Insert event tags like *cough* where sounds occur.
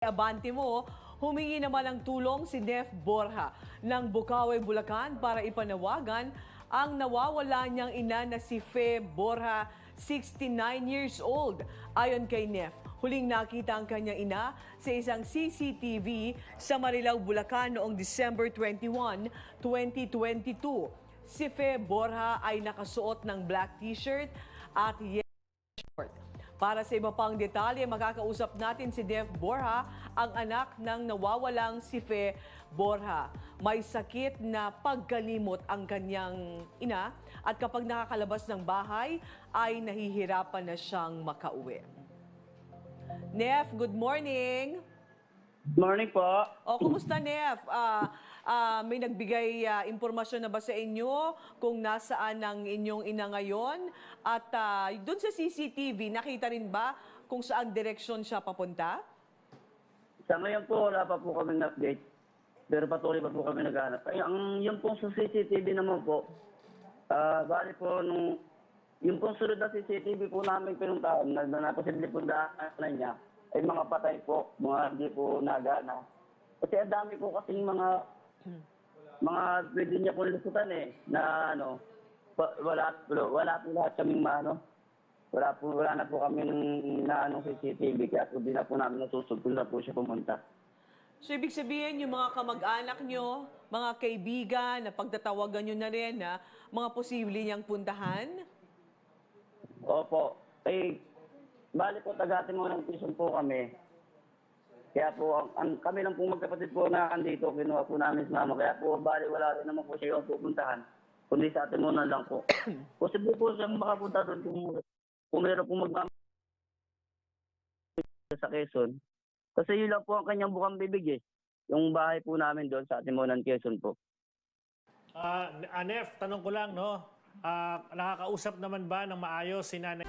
Abante mo, humingi naman ng tulong si Nef Borja ng Bukawe, Bulacan para ipanawagan ang nawawala niyang ina na si Fe Borja, 69 years old. Ayon kay Nef, huling nakita ang kanyang ina sa isang CCTV sa Marilao, Bulacan noong December 21, 2022. Si Fe Borja ay nakasuot ng black t-shirt at yellow short. Para sa iba pang detalye, makakausap natin si Dev Borja, ang anak ng nawawalang si Fe Borja. May sakit na pagkalimot ang kanyang ina at kapag nakakalabas ng bahay ay nahihirapan na siyang makauwi. Nef, good morning! Morning po. O, kumusta Nef? Ah, ah, may nagbigay ah, impormasyon na ba sa inyo kung nasaan ang inyong ina ngayon? At ah, doon sa CCTV, nakita rin ba kung saan direksyon siya papunta? Sa ngayon po, wala pa po kami update. Pero patuloy pa po kami naghanap. Ay, ang yung pong sa CCTV naman po, ah bali po nung yung pong sunod na CCTV po namin pinuntahan na, na naposible po daanan niya ay mga patay po, mga hindi po nagana. Kasi ang dami po kasing mga mga pwede niya po lusutan eh, na ano, wa- wala, wala po lahat kaming maano, wala po, wala na po kami na ano CCTV, kaya po di na po namin nasusog kung na po siya pumunta. So, ibig sabihin, yung mga kamag-anak nyo, mga kaibigan, na pagtatawagan nyo na rin, na mga posible niyang puntahan? Opo. Eh, bali po tagatin mo ng prison po kami. Kaya po, ang, ang, kami lang po magkapatid po na andito, kinuha po namin sa mama. Kaya po, bali wala rin naman po siya yung pupuntahan. Kundi sa atin muna lang po. *clears throat* Posible po siyang makapunta doon kung, kung meron po magmamahal sa Quezon. Kasi yun lang po ang kanyang bukang bibig eh. Yung bahay po namin doon sa Timonan, Quezon po. Ah, Anef, tanong ko lang, no? Ah, nakakausap naman ba ng maayos si Nanay?